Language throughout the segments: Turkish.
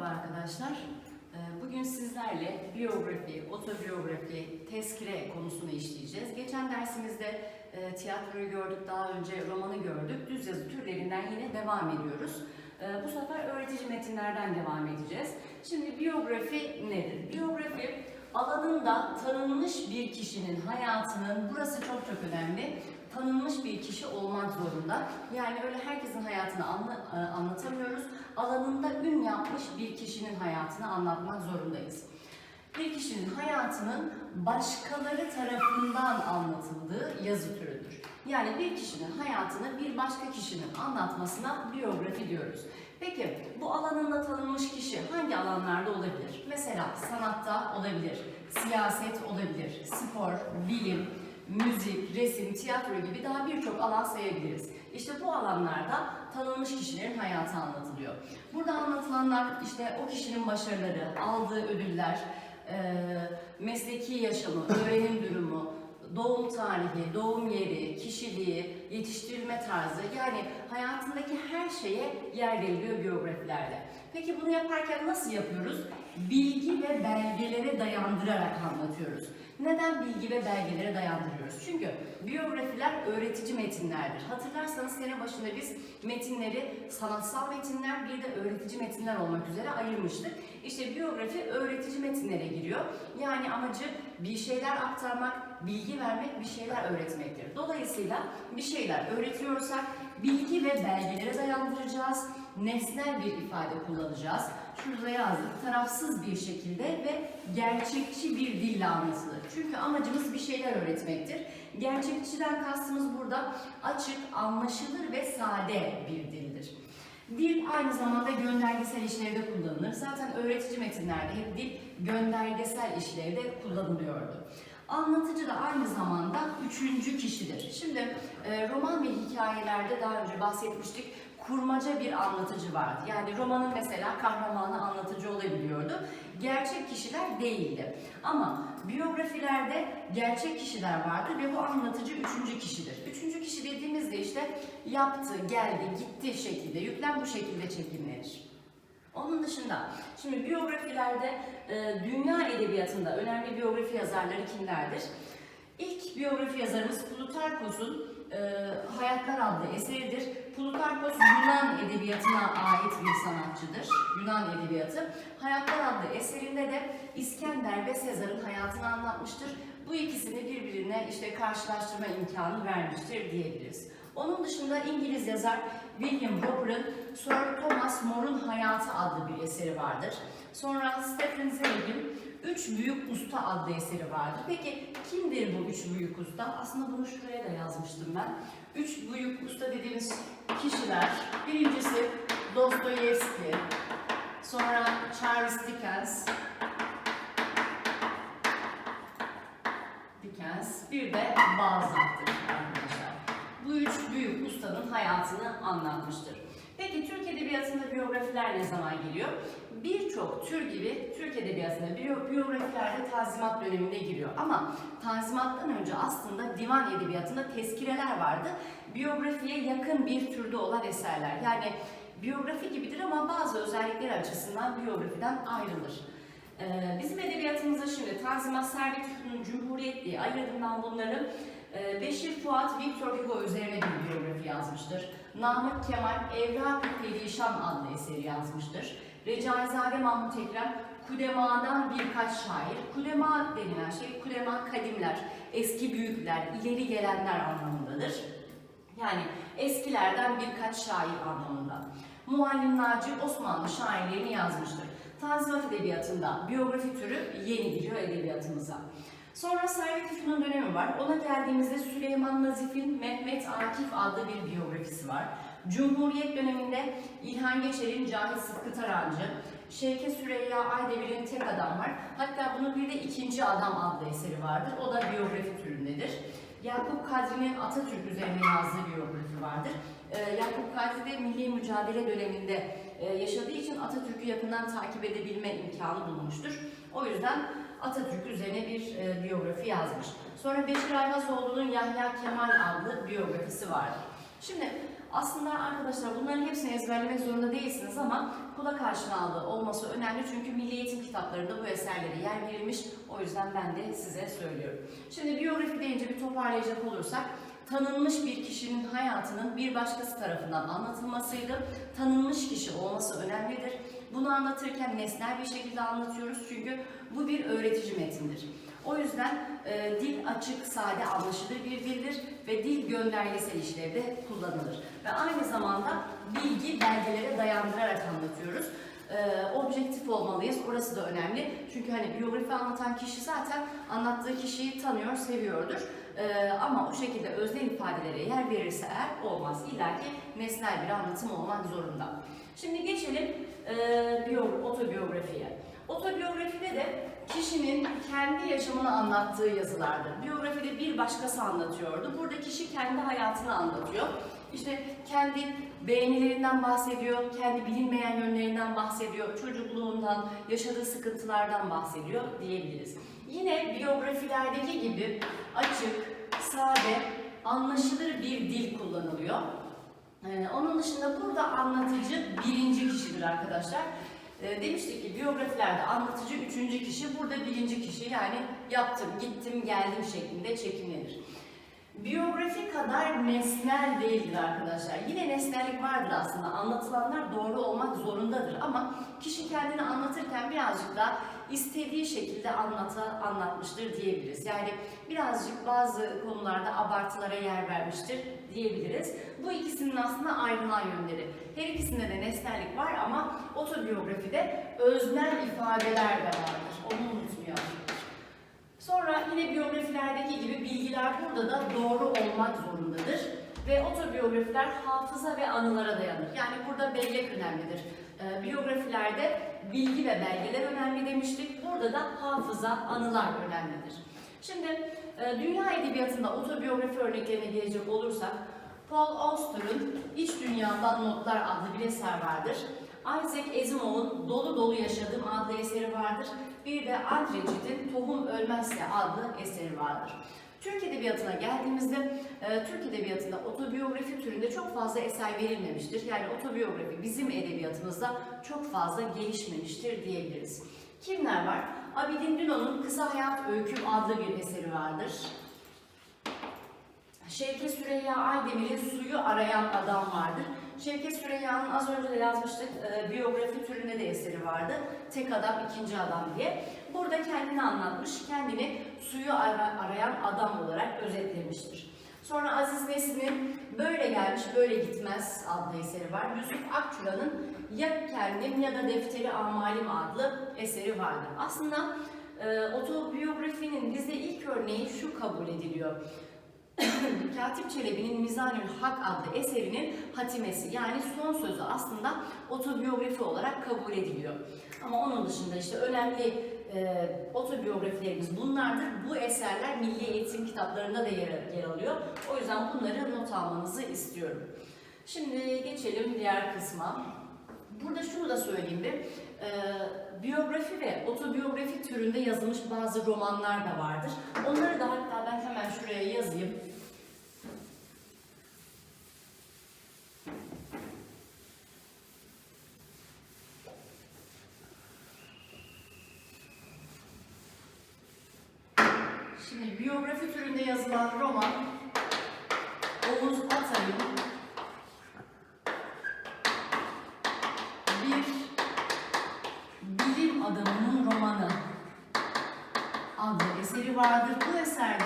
Merhaba arkadaşlar. Ee, Bugün sizlerle biyografi, otobiyografi, tezkire konusunu işleyeceğiz. Geçen dersimizde e, tiyatroyu gördük, daha önce romanı gördük. Düz yazı türlerinden yine devam ediyoruz. Ee, Bu sefer öğretici metinlerden devam edeceğiz. Şimdi biyografi nedir? Biyografi alanında tanınmış bir kişinin hayatının, burası çok çok önemli, tanınmış bir kişi olmak zorunda. Yani öyle herkesin hayatını anla- e, anlatamıyoruz. Alanında yapmış bir kişinin hayatını anlatmak zorundayız. Bir kişinin hayatının başkaları tarafından anlatıldığı yazı türüdür. Yani bir kişinin hayatını bir başka kişinin anlatmasına biyografi diyoruz. Peki bu alanında tanınmış kişi hangi alanlarda olabilir? Mesela sanatta olabilir, siyaset olabilir, spor, bilim, müzik, resim, tiyatro gibi daha birçok alan sayabiliriz. İşte bu alanlarda tanınmış kişilerin hayatı anlatılıyor. Burada anlatılanlar işte o kişinin başarıları, aldığı ödüller, eee, mesleki yaşamı, öğrenim durumu, doğum tarihi, doğum yeri, kişiliği, yetiştirilme tarzı yani hayatındaki her şeye yer veriliyor biyografilerde. Peki bunu yaparken nasıl yapıyoruz? Bilgi ve belgelere dayandırarak anlatıyoruz. Neden bilgi ve belgelere dayandırıyoruz? Çünkü biyografiler öğretici metinlerdir. Hatırlarsanız sene başında biz metinleri sanatsal metinler bir de öğretici metinler olmak üzere ayırmıştık. İşte biyografi öğretici metinlere giriyor. Yani amacı bir şeyler aktarmak, bilgi vermek, bir şeyler öğretmektir. Dolayısıyla bir şeyler öğretiyorsak bilgi ve belgelere dayandıracağız. Nesnel bir ifade kullanacağız. Şurada yazdık. Tarafsız bir şekilde ve gerçekçi bir dille anlatılır. Çünkü amacımız bir şeyler öğretmektir. Gerçekçiden kastımız burada açık, anlaşılır ve sade bir dildir. Dil aynı zamanda göndergesel işlevde kullanılır. Zaten öğretici metinlerde hep dil göndergesel işlevde kullanılıyordu. Anlatıcı da aynı zamanda üçüncü kişidir. Şimdi e, roman ve hikayelerde daha önce bahsetmiştik kurmaca bir anlatıcı vardı. Yani romanın mesela kahramanı anlatıcı olabiliyordu. Gerçek kişiler değildi. Ama biyografilerde gerçek kişiler vardı ve bu anlatıcı üçüncü kişidir. Üçüncü kişi dediğimizde işte yaptı, geldi, gitti şekilde, yüklem bu şekilde çekimlenir. Onun dışında şimdi biyografilerde e, dünya edebiyatında önemli biyografi yazarları kimlerdir? İlk biyografi yazarımız Plutarkos'un e, Hayatlar adlı eseridir. Plutarkos Yunan edebiyatına ait bir sanatçıdır. Yunan edebiyatı. Hayatlar adlı eserinde de İskender ve Sezar'ın hayatını anlatmıştır. Bu ikisini birbirine işte karşılaştırma imkanı vermiştir diyebiliriz. Onun dışında İngiliz yazar William Hopper'ın Sir Thomas More'un Hayatı adlı bir eseri vardır. Sonra Stephen Zweig'in Üç Büyük Usta adlı eseri vardır. Peki kimdir bu üç büyük usta? Aslında bunu şuraya da yazmıştım ben. Üç büyük usta dediğimiz kişiler, birincisi Dostoyevski, sonra Charles Dickens, Dickens, bir de Balzac'tır arkadaşlar. Bu üç büyük ustanın hayatını anlatmıştır. Peki Türk Edebiyatı'nda biyografiler ne zaman geliyor? Birçok tür gibi Türk Edebiyatı'nda biyo- biyografiler de Tanzimat döneminde giriyor. Ama Tanzimat'tan önce aslında divan edebiyatında tezkireler vardı. Biyografiye yakın bir türde olan eserler. Yani biyografi gibidir ama bazı özellikleri açısından biyografiden ayrılır. Ee, bizim edebiyatımızda şimdi Tanzimat Servet Cumhuriyet diye ayırdım ben bunları. Ee, Beşir Fuat Victor Hugo üzerine bir biyografi yazmıştır. Namık Kemal Evrak-ı Perişan adlı eseri yazmıştır. Recaizade Mahmut Ekrem Kudema'dan birkaç şair. Kudema denilen şey Kudema kadimler, eski büyükler, ileri gelenler anlamındadır. Yani eskilerden birkaç şair anlamında. Muallim Naci Osmanlı şairlerini yazmıştır. Tanzimat Edebiyatı'nda biyografi türü yeni giriyor edebiyatımıza. Sonra Servet Fünun dönemi var. Ona geldiğimizde Süleyman Nazif'in Mehmet Akif adlı bir biyografisi var. Cumhuriyet döneminde İlhan Geçer'in Cahit Sıtkı Tarancı, Şevket Süreyya Aydemir'in Tek Adam var. Hatta bunun bir de İkinci Adam adlı eseri vardır. O da biyografi türündedir. Yakup Kadri'nin Atatürk üzerine yazdığı biyografi vardır. Ee, Yakup Kadri de milli mücadele döneminde e, yaşadığı için Atatürk'ü yakından takip edebilme imkanı bulmuştur. O yüzden Atatürk üzerine bir e, biyografi yazmış. Sonra Beşir Ayvazoğlu'nun Yahya Kemal adlı biyografisi vardır. Şimdi Aslında arkadaşlar bunların hepsini ezberlemek zorunda değilsiniz ama kulak aşinalığı olması önemli çünkü milli eğitim kitaplarında bu eserlere yer verilmiş. O yüzden ben de size söylüyorum. Şimdi biyografi deyince bir toparlayacak olursak tanınmış bir kişinin hayatının bir başkası tarafından anlatılmasıydı. Tanınmış kişi olması önemlidir. Bunu anlatırken nesnel bir şekilde anlatıyoruz çünkü bu bir öğretici metindir. O yüzden e, dil açık, sade, anlaşılır bir dildir ve dil göndergesel işlevde kullanılır. Ve aynı zamanda bilgi belgelere dayandırarak anlatıyoruz. E, objektif olmalıyız, orası da önemli. Çünkü hani biyografi anlatan kişi zaten anlattığı kişiyi tanıyor, seviyordur. E, ama o şekilde öznel ifadelere yer verirse eğer olmaz. İlla ki nesnel bir anlatım olmak zorunda. Şimdi geçelim e, biyo- otobiyografiye. Otobiyografide de kişinin kendi yaşamını anlattığı yazılardır. Biyografide bir başkası anlatıyordu. Burada kişi kendi hayatını anlatıyor. İşte kendi beğenilerinden bahsediyor, kendi bilinmeyen yönlerinden bahsediyor, çocukluğundan, yaşadığı sıkıntılardan bahsediyor diyebiliriz. Yine biyografilerdeki gibi açık, sade, anlaşılır bir dil kullanılıyor. Ee, onun dışında burada anlatıcı birinci kişidir arkadaşlar. Ee, demiştik ki biyografilerde anlatıcı üçüncü kişi, burada birinci kişi yani yaptım, gittim, geldim şeklinde çekimlenir. Biyografi kadar nesnel değildir arkadaşlar. Yine nesnellik vardır aslında. Anlatılanlar doğru olmak zorundadır ama kişi kendini anlatırken birazcık daha istediği şekilde anlata, anlatmıştır diyebiliriz. Yani birazcık bazı konularda abartılara yer vermiştir diyebiliriz. Bu ikisinin aslında ayrılan yönleri. Her ikisinde de nesnellik var ama otobiyografide öznel ifadeler de vardır. Onu unutmayalım. Sonra yine biyografilerdeki gibi bilgiler burada da doğru olmak zorundadır. Ve otobiyografiler hafıza ve anılara dayanır. Yani burada bellek önemlidir. Ee, biyografilerde bilgi ve belgeler önemli demiştik. Burada da hafıza, anılar önemlidir. Şimdi e, dünya edebiyatında otobiyografi örneklerine gelecek olursak Paul Auster'ın İç Dünyadan Notlar adlı bir eser vardır. Isaac Asimov'un Dolu Dolu Yaşadığım adlı eseri vardır. Bir de Andre Tohum Ölmezse adlı eseri vardır. Türk Edebiyatı'na geldiğimizde e, Türk Edebiyatı'nda otobiyografi türünde çok fazla eser verilmemiştir. Yani otobiyografi bizim edebiyatımızda çok fazla gelişmemiştir diyebiliriz. Kimler var? Abidin Dino'nun Kısa Hayat Öyküm adlı bir eseri vardır. Şevket Süreyya Aydemir'in Suyu Arayan Adam vardır. Şevket Süreyya'nın az önce de yazmıştık e, biyografi türünde de eseri vardı. Tek adam, ikinci adam diye. Burada kendini anlatmış, kendini suyu ara- arayan adam olarak özetlemiştir. Sonra Aziz Nesin'in Böyle Gelmiş Böyle Gitmez adlı eseri var. Yusuf Akçura'nın Ya Kendim Ya da Defteri Amalim adlı eseri vardır. Aslında e, otobiyografinin bizde ilk örneği şu kabul ediliyor. Katip Çelebi'nin Mizanül Hak adlı eserinin hatimesi yani son sözü aslında otobiyografi olarak kabul ediliyor. Ama onun dışında işte önemli e, otobiyografilerimiz bunlardır. Bu eserler milli eğitim kitaplarında da yer, yer alıyor. O yüzden bunları not almanızı istiyorum. Şimdi geçelim diğer kısma. Burada şunu da söyleyeyim bir. E, biyografi ve otobiyografi türünde yazılmış bazı romanlar da vardır. Onları da hatta ben hemen şuraya yazayım. Şimdi biyografi türünde yazılan roman Oğuz Atay'ın bir bilim adamının romanı adlı eseri vardır. Bu eserde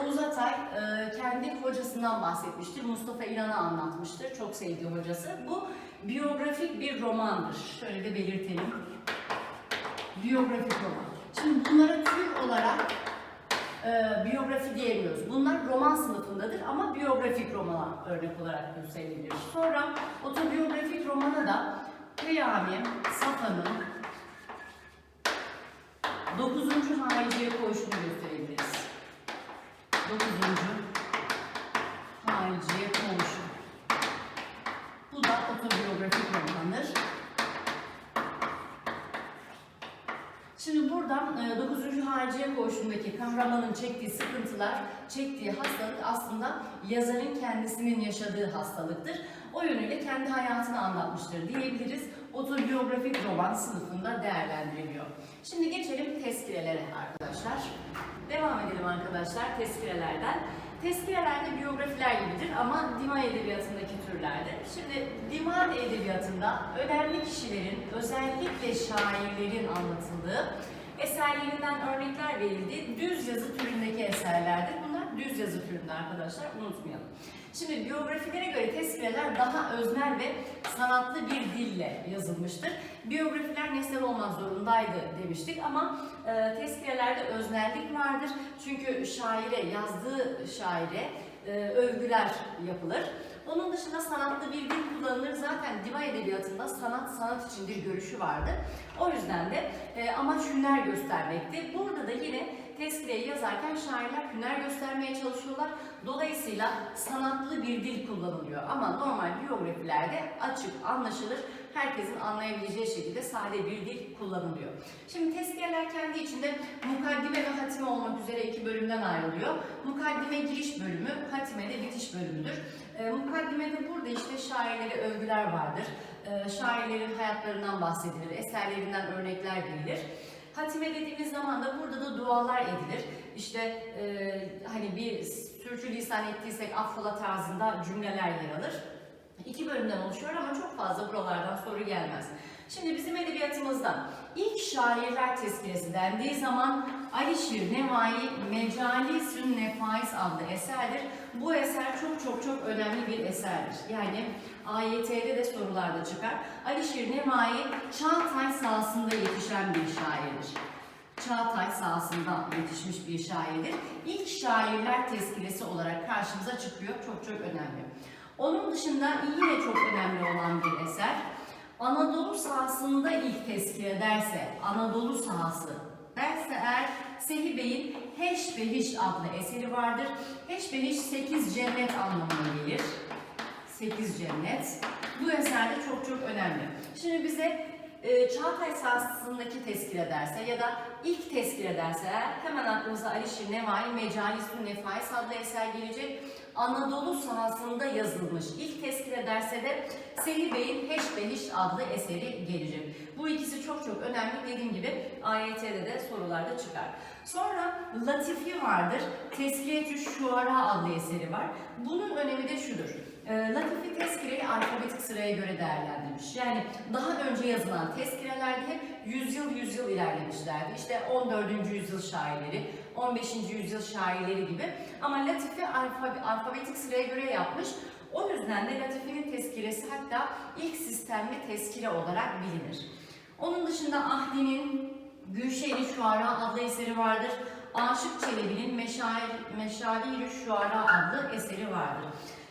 Oğuz Atay e, kendi hocasından bahsetmiştir. Mustafa İlhan'ı anlatmıştır. Çok sevdiği hocası. Bu biyografik bir romandır. Şöyle de belirtelim. Biyografik roman. Şimdi bunlara tür olarak e, biyografi diyemiyoruz. Bunlar roman sınıfındadır ama biyografik romana örnek olarak gösterilir. Sonra otobiyografik romana da Peyami, Safa'nın 9. hariciye koğuşunu gösterebiliriz. 9. hariciye koğuşu. Bu da otobiyografik romandır. Şimdi buradan 9. facia koğuşundaki kahramanın çektiği sıkıntılar, çektiği hastalık aslında yazarın kendisinin yaşadığı hastalıktır. O yönüyle kendi hayatını anlatmıştır diyebiliriz. Otobiyografik roman sınıfında değerlendiriliyor. Şimdi geçelim tezkirelere arkadaşlar. Devam edelim arkadaşlar tezkirelerden. Tezkirelerde biyografiler gibidir ama divan edebiyatındaki türlerdir. Şimdi divan edebiyatında önemli kişilerin, özellikle şairlerin anlatıldığı eserlerinden örnekler verildiği düz yazı türündeki eserlerdir. Bunlar düz yazı türünde arkadaşlar unutmayalım. Şimdi biyografilere göre tezkireler daha öznel ve sanatlı bir dille yazılmıştır. Biyografiler nesnel olmak zorundaydı demiştik ama e, tezkirelerde öznellik vardır. Çünkü şaire, yazdığı şaire e, övgüler yapılır. Onun dışında sanatlı bir dil kullanılır. Zaten divan edebiyatında sanat sanat içindir görüşü vardı. O yüzden de e, amaç hüner göstermekti. Burada da yine tezkireyi yazarken şairler hüner göstermeye çalışıyorlar. Dolayısıyla sanatlı bir dil kullanılıyor. Ama normal biyografilerde açık, anlaşılır, herkesin anlayabileceği şekilde sade bir dil kullanılıyor. Şimdi tezkireler kendi içinde mukaddime ve hatime olmak üzere iki bölümden ayrılıyor. Mukaddime giriş bölümü, hatime de bitiş bölümüdür. E, mukaddimede burada işte şairlere övgüler vardır. E, şairlerin hayatlarından bahsedilir, eserlerinden örnekler verilir. Hatime dediğimiz zaman da burada da dualar edilir. İşte e, hani bir sürçülisan ettiysek affola tarzında cümleler yer alır. İki bölümden oluşuyor ama çok fazla buralardan soru gelmez. Şimdi bizim edebiyatımızda ilk şairler tezkiresi dendiği zaman Alişir Nevai Mecalisün Nefais adlı eserdir. Bu eser çok çok çok önemli bir eserdir. Yani AYT'de de sorularda çıkar. Alişir Nevai Çağatay sahasında yetişen bir şairdir. Çağatay sahasında yetişmiş bir şairdir. İlk şairler tezkiresi olarak karşımıza çıkıyor. Çok çok önemli. Onun dışında yine çok önemli olan bir eser. Anadolu sahasında ilk tezkire derse, Anadolu sahası derse eğer Sehi Bey'in Heş Behiş adlı eseri vardır. Heş Behiş 8 cennet anlamına gelir. 8 cennet. Bu eser de çok çok önemli. Şimdi bize e, Çağatay sahasındaki tezkire derse ya da ilk tezkire derse eğer hemen aklımıza Alişir Nevai Mecalisün Nefais adlı eser gelecek. Anadolu sahasında yazılmış ilk tezkire derse de Sehi Bey'in Heş Behiş adlı eseri gelecek. Bu ikisi çok çok önemli. Dediğim gibi AYT'de de sorularda çıkar. Sonra Latifi vardır. Tezkiyetü Şuara adlı eseri var. Bunun önemi de şudur. E, Latifi tezkireyi alfabetik sıraya göre değerlendirmiş. Yani daha önce yazılan tezkirelerde hep yüzyıl yüzyıl ilerlemişlerdi. İşte 14. yüzyıl şairleri, 15. yüzyıl şairleri gibi. Ama Latifi alfabe, alfabetik sıraya göre yapmış. O yüzden de Latifi'nin tezkiresi hatta ilk sistemli tezkire olarak bilinir. Onun dışında Ahdi'nin Gülşehir Şuara adlı eseri vardır. Aşık Çelebi'nin Meşair, Meşalir Şuara adlı eseri vardır.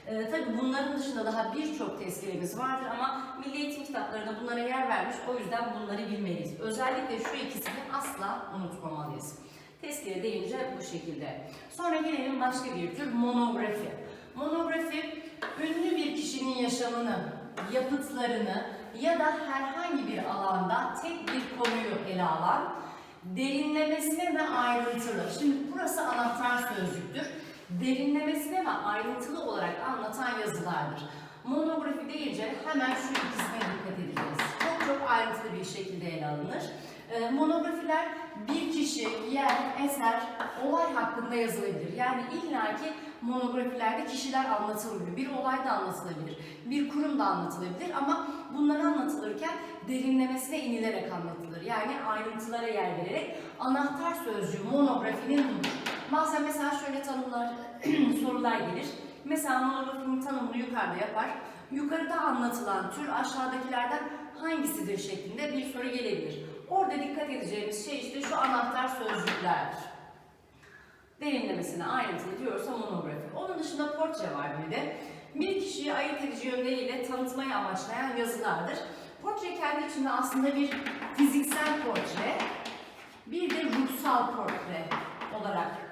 Ee, tabii bunların dışında daha birçok tezkiremiz vardır ama Milli Eğitim kitaplarında bunlara yer vermiş. O yüzden bunları bilmeliyiz. Özellikle şu ikisini asla unutmamalıyız. Tezkire deyince bu şekilde. Sonra gelelim başka bir tür monografi. Monografi ünlü bir kişinin yaşamını, yapıtlarını ya da herhangi bir alanda tek bir konuyu ele alan derinlemesine ve ayrıntılı. Şimdi burası anahtar sözcüktür. Derinlemesine ve ayrıntılı olarak anlatan yazılardır. Monografi deyince hemen şu ikisine dikkat edeceğiz. Çok çok ayrıntılı bir şekilde ele alınır. Ee, monografiler bir kişi, yer, eser, olay hakkında yazılabilir. Yani illaki monografilerde kişiler anlatılabilir, bir olay da anlatılabilir, bir kurum da anlatılabilir ama bunlar anlatılırken derinlemesine inilerek anlatılır. Yani ayrıntılara yer vererek anahtar sözcüğü monografinin budur. Bazen mesela şöyle tanımlar, sorular gelir. Mesela monografinin tanımını yukarıda yapar. Yukarıda anlatılan tür aşağıdakilerden hangisidir şeklinde bir soru gelebilir. Orada dikkat edeceğimiz şey işte şu anahtar sözcüklerdir. Derinlemesine ayrıntılı diyorsa monografi. Onun dışında portre var bir de. Bir kişiyi ayırt edici yönleriyle tanıtmayı amaçlayan yazılardır. Portre kendi içinde aslında bir fiziksel portre, bir de ruhsal portre olarak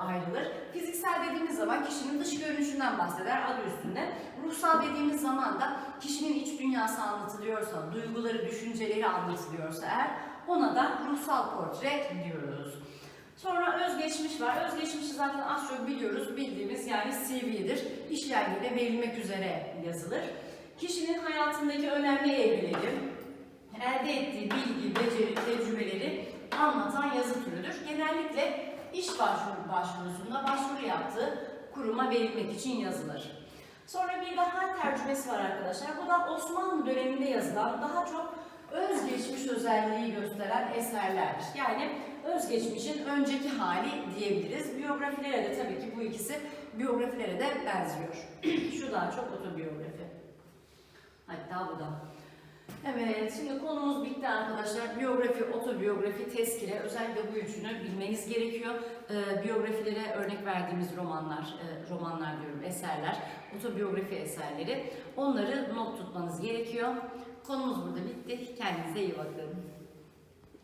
ayrılır. Fiziksel dediğimiz zaman kişinin dış görünüşünden bahseder adı üstünde. Ruhsal dediğimiz zaman da kişinin iç dünyası anlatılıyorsa, duyguları, düşünceleri anlatılıyorsa eğer Ona da ruhsal portre diyoruz. Sonra özgeçmiş var. Özgeçmişi zaten az çok biliyoruz. Bildiğimiz yani CV'dir. İş yerliğine verilmek üzere yazılır. Kişinin hayatındaki önemli evreleri, elde ettiği bilgi, beceri, tecrübeleri anlatan yazı türüdür. Genellikle iş başvuru başvurusunda başvuru yaptığı kuruma verilmek için yazılır. Sonra bir de hal tercümesi var arkadaşlar. Bu da Osmanlı döneminde yazılan daha çok özgeçmiş özelliği gösteren eserlerdir. Yani özgeçmişin önceki hali diyebiliriz. Biyografilere de tabii ki bu ikisi biyografilere de benziyor. Şu daha çok otobiyografi. Hatta bu da. Evet, şimdi konumuz bitti arkadaşlar. Biyografi, otobiyografi, tezkire, özellikle bu üçünü bilmeniz gerekiyor. Ee, biyografilere örnek verdiğimiz romanlar, e, romanlar diyorum, eserler, otobiyografi eserleri. Onları not tutmanız gerekiyor. Konumuz burada bitti. Kendinize iyi bakın.